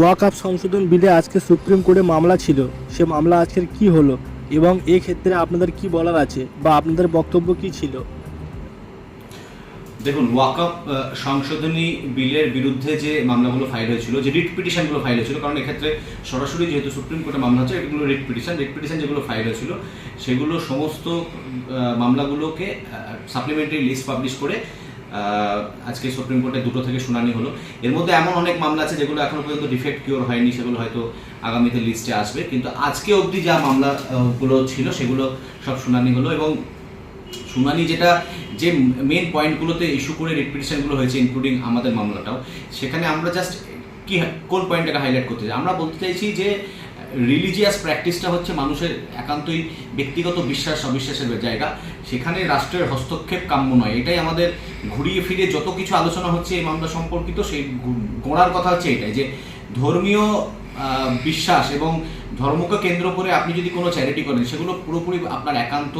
ওয়াকআপ সংশোধন বিলে আজকে সুপ্রিম কোর্টে মামলা ছিল। সে মামলা আজকের কি হলো এবং এই ক্ষেত্রে আপনাদের কি বলার আছে বা আপনাদের বক্তব্য কি ছিল? দেখুন ওয়াকআপ সংশোধনী বিলের বিরুদ্ধে যে মামলাগুলো ফাইল হয়েছিল, যে রিট পিটিশনগুলো ফাইল হয়েছিল, কারণ এক্ষেত্রে সরাসরি যেহেতু সুপ্রিম কোর্টে মামলা হচ্ছে, এগুলো রিট পিটিশন রিট পিটিশন যেগুলো ফাইল হয়েছিল, সেগুলো সমস্ত মামলাগুলোকে সাপ্লিমেন্টারি লিস্ট পাবলিশ করে আজকে সুপ্রিম কোর্টে দুটো থেকে শুনানি হলো। এর মধ্যে এমন অনেক মামলা আছে যেগুলো এখনও পর্যন্ত ডিফেক্ট কিওর হয়নি, সেগুলো হয়তো আগামীতে লিস্টে আসবে। কিন্তু আজকে অবধি যা মামলাগুলো ছিল, সেগুলো সব শুনানি হলো এবং শুনানি যেটা, যে মেন পয়েন্টগুলোতে ইস্যু করে রিপিটিশনগুলো হয়েছে ইনক্লুডিং আমাদের মামলাটাও, সেখানে আমরা জাস্ট কি, কোন পয়েন্টটাকে হাইলাইট করতে চাই? আমরা বলতে চাইছি যে রিলিজিয়াস প্র্যাকটিসটা হচ্ছে মানুষের একান্তই ব্যক্তিগত বিশ্বাস, অবিশ্বাসের জায়গা। সেখানে রাষ্ট্রের হস্তক্ষেপ কাম্য নয়। এটাই আমাদের ঘুরিয়ে ফিরে যত কিছু আলোচনা হচ্ছে এই মামলা সম্পর্কিত, সেই গোড়ার কথা হচ্ছে এটাই যে ধর্মীয় বিশ্বাস এবং ধর্মকে কেন্দ্র করে আপনি যদি কোনো চ্যারিটি করেন, সেগুলো পুরোপুরি আপনার একান্ত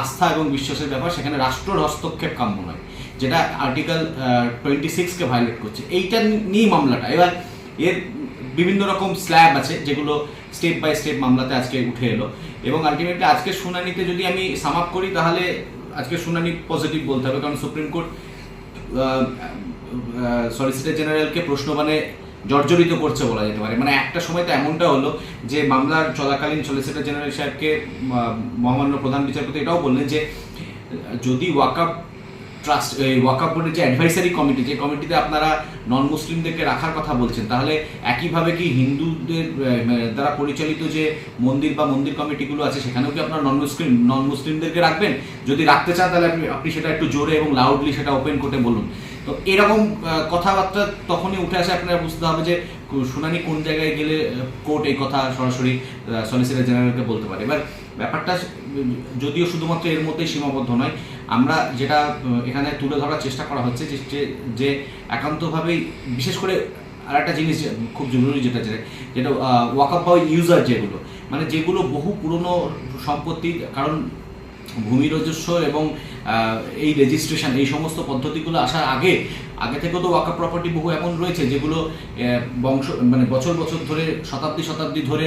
আস্থা এবং বিশ্বাসের ব্যাপার। সেখানে রাষ্ট্রের হস্তক্ষেপ কাম্য নয়, যেটা আর্টিকেল টোয়েন্টি সিক্সকে ভায়োলেট করছে। এইটা নিয়েই মামলাটা। এবার এর বিভিন্ন রকম স্ল্যাব আছে, যেগুলো স্টেপ বাই স্টেপ মামলাতে আজকে উঠে এলো। এবং আলটিমেটলি আজকের শুনানিতে যদি আমি সাম আপ করি, তাহলে আজকে শুনানি পজিটিভ বলতে হবে। কারণ সুপ্রিম কোর্ট সলিসিটর জেনারেলকে প্রশ্নবানে জর্জরিত করছে বলা যেতে পারে। মানে একটা সময় তো এমনটা হলো যে মামলার চলাকালীন সলিসিটর জেনারেল সাহেবকে মহামান্য প্রধান বিচারপতি এটাও বললেন যে, যদি ওয়াকআপ ট্রাস্ট এই ওয়াকআপ বোর্ডের যে অ্যাডভাইসারি কমিটি যে কমিটিতে আপনারা নন মুসলিমদেরকে রাখার কথা বলছেন, তাহলে একইভাবে কি হিন্দুদের দ্বারা পরিচালিত যে মন্দির বা মন্দির কমিটিগুলো আছে, সেখানেও কি আপনারা নন মুসলিম নন মুসলিমদেরকে রাখবেন? যদি রাখতে চান, তাহলে আপনি আপনি সেটা একটু জোরে এবং লাউডলি সেটা ওপেন কোর্টে বলুন। তো এরকম কথাবার্তা তখনই উঠে আসে, আপনারা বুঝতে হবে যে শুনানি কোন জায়গায় গেলে কোর্ট এই কথা সরাসরি সলিসিটর জেনারেলকে বলতে পারে। এবার ব্যাপারটা, যদিও শুধুমাত্র এর মধ্যেই সীমাবদ্ধ নয় আমরা যেটা এখানে তুলে ধরার চেষ্টা করা হচ্ছে যে- যে একান্তভাবেই, বিশেষ করে আর একটা জিনিস খুব জরুরি যেটা যেটা যেটা ওয়াকআপ বা ইউজার যেগুলো মানে যেগুলো বহু পুরনো সম্পত্তি, কারণ ভূমি রাজস্ব এবং এই রেজিস্ট্রেশন এই সমস্ত পদ্ধতিগুলো আসার আগে আগে থেকেও তো ওয়াকআপ প্রপার্টি বহু এমন রয়েছে যেগুলো বংশ মানে বছর বছর ধরে, শতাব্দী শতাব্দী ধরে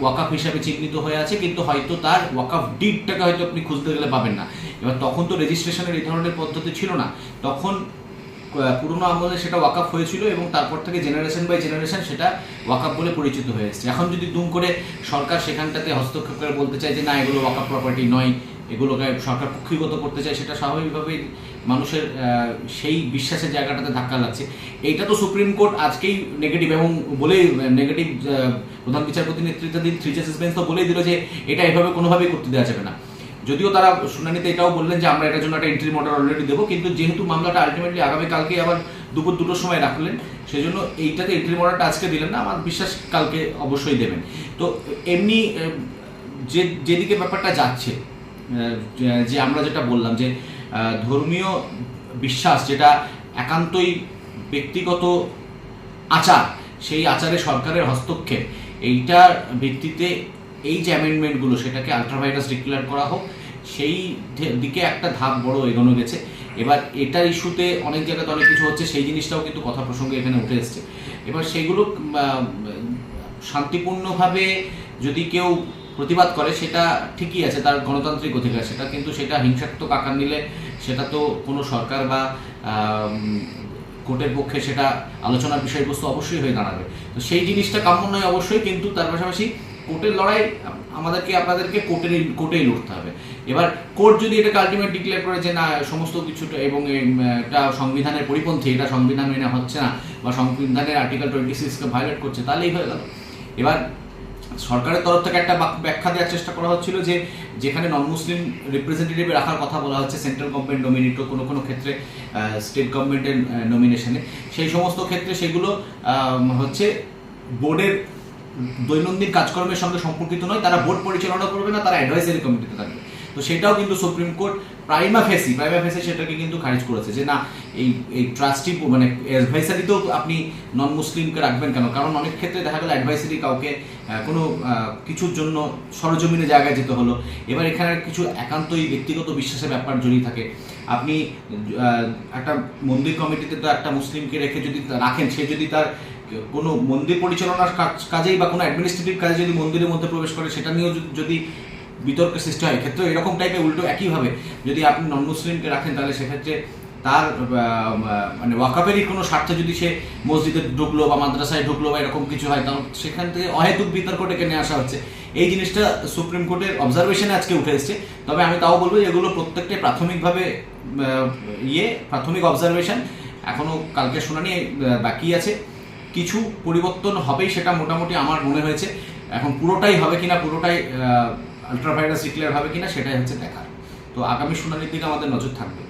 ওয়াকআপ হিসাবে চিহ্নিত হয়ে আছে, কিন্তু হয়তো তার ওয়াকআপ ডিডটাকে হয়তো আপনি খুঁজতে গেলে পাবেন না। এবার তখন তো রেজিস্ট্রেশনের এই ধরনের পদ্ধতি ছিল না। তখন পুরোনো আমলে সেটা ওয়াকআপ হয়েছিল এবং তারপর থেকে জেনারেশন বাই জেনারেশন সেটা ওয়াকআপ বলে পরিচিত হয়ে এসেছে। এখন যদি দুম করে সরকার সেখানটাতে হস্তক্ষেপ করে বলতে চায় যে, না, এগুলো ওয়াকআপ প্রপার্টি নয়, এগুলোকে সরকার কুক্ষিগত করতে চায়, সেটা স্বাভাবিকভাবেই মানুষের সেই বিশ্বাসের জায়গাটাতে ধাক্কা লাগছে। এইটা তো সুপ্রিম কোর্ট আজকেই নেগেটিভ এবং বলেই নেগেটিভ প্রধান বিচারপতি নেতৃত্বাধীন থ্রি জাস্টিস বেঞ্চ তো বলেই দিল যে, এটা এভাবে কোনোভাবেই করতে দেওয়া যাবে না। যদিও তারা শুনানিতে এটাও বললেন যে আমরা এটার জন্য একটা এন্ট্রি মর্ডার অলরেডি দেবো, কিন্তু যেহেতু মামলাটা আলটিমেটলি আগামীকালকে আবার দুপুর দুটোর সময় রাখলেন সেই জন্য এইটাতে এন্ট্রি মর্ডারটা আজকে দিলেন না, আমার বিশ্বাস কালকে অবশ্যই দেবেন। তো এমনি যে, যেদিকে ব্যাপারটা যাচ্ছে যে আমরা যেটা বললাম যে ধর্মীয় বিশ্বাস যেটা একান্তই ব্যক্তিগত আচার, সেই আচারে সরকারের হস্তক্ষেপ, এইটার ভিত্তিতে এই যে অ্যামেন্ডমেন্টগুলো সেটাকে আলট্রাভাইরাস ডিক্লেয়ার করা হোক, সেই দিকে একটা ধাপ বড় এগোনো গেছে। এবার এটার ইস্যুতে অনেক জায়গাতে অনেক কিছু হচ্ছে, সেই জিনিসটাও কিন্তু কথা প্রসঙ্গে এখানে উঠে এসছে। এবার সেগুলো শান্তিপূর্ণভাবে যদি কেউ প্রতিবাদ করে, সেটা ঠিকই আছে, তার গণতান্ত্রিক অধিকার। সেটা কিন্তু সেটা হিংসাত্মক আকার নিলে সেটা তো কোনো সরকার বা কোর্টের পক্ষে সেটা আলোচনার বিষয়বস্তু অবশ্যই হয়ে দাঁড়াবে। তো সেই জিনিসটা কাম্য নয় অবশ্যই, কিন্তু তার পাশাপাশি কোর্টের লড়াই, আমাদেরকে, আপনাদেরকে কোর্টের কোর্টেই লড়তে হবে। এবার কোর্ট যদি এটাকে আলটিমেট ডিক্লেয়ার করে যে, না, সমস্ত কিছুটা এবং এটা সংবিধানের পরিপন্থী, এটা সংবিধান মেনে হচ্ছে না বা সংবিধানের আর্টিকেল টোয়েন্টি সিক্সকে ভায়োলেট করছে তাহলেই হয়ে গেল। এবার সরকারের তরফ থেকে একটা ব্যাখ্যা দেওয়ার চেষ্টা করা হচ্ছিল যে, যেখানে নন মুসলিম রিপ্রেজেন্টেটিভ রাখার কথা বলা হচ্ছে সেন্ট্রাল গভর্নমেন্ট নমিনেট কোনো কোনো ক্ষেত্রে স্টেট গভর্নমেন্টের নমিনেশনে সেই সমস্ত ক্ষেত্রে সেগুলো হচ্ছে বোর্ডের দৈনন্দিন কাজকর্মের সঙ্গে সম্পর্কিত নয়, তারা বোর্ড পরিচালনা করবে না, তারা অ্যাডভাইসারি কমিটিতে থাকবে। তো সেটাও কিন্তু supreme court prima facie prima facie সেটাকে কিন্তু খারিজ করেছে যে না, এই এই ট্রাস্টি মানে অ্যাডভাইসারিতেও আপনি নন মুসলিমকে রাখবেন কেন? কারণ অনেক ক্ষেত্রে দেখা গেল অ্যাডভাইসারি কাউকে কোনো কিছুর জন্য সরজমিনে জায়গায় যেতে হলো। এবার এখানে কিছু একান্তই ব্যক্তিগত বিশ্বাসের ব্যাপার জড়িয়ে থাকে। আপনি একটা মন্দির কমিটিতে তো একটা মুসলিমকে রেখে যদি রাখেন, সে যদি তার কোনো মন্দির পরিচালনার কাজ, কাজেই বা কোনো অ্যাডমিনিস্ট্রেটিভ কাজে যদি মন্দিরের মধ্যে প্রবেশ করে, সেটা নিয়েও যদি- বিতর্কের সৃষ্টি হয় ক্ষেত্রে এরকম টাইপের উল্টো একইভাবে যদি আপনি নন মুসলিমকে রাখেন, তাহলে সেক্ষেত্রে তার মানে ওয়াকাপেরই কোনো স্বার্থে যদি সে মসজিদে ঢুকলো বা মাদ্রাসায় ঢুকলো বা এরকম কিছু হয় তখন সেখান থেকে অহেতুক বিতর্ক ডেকে নিয়ে আসা হচ্ছে। এই জিনিসটা সুপ্রিম কোর্টের অবজারভেশনে আজকে উঠে এসেছে। তবে আমি তাও বলব এগুলো প্রত্যেকটাই প্রাথমিকভাবে ইয়ে প্রাথমিক অবজারভেশন এখনও কালকে শুনানি বাকি আছে। কিছু পরিবর্তন হবেই সেটা মোটামুটি আমার মনে হয়েছে। এখন পুরোটাই হবে কিনা, পুরোটাই আলট্রাভাইরাস ডিক্লেয়ার হবে কিনা সেটাই হচ্ছে দেখার। তো আগামী শুনানির দিকে আমাদের নজর থাকবে।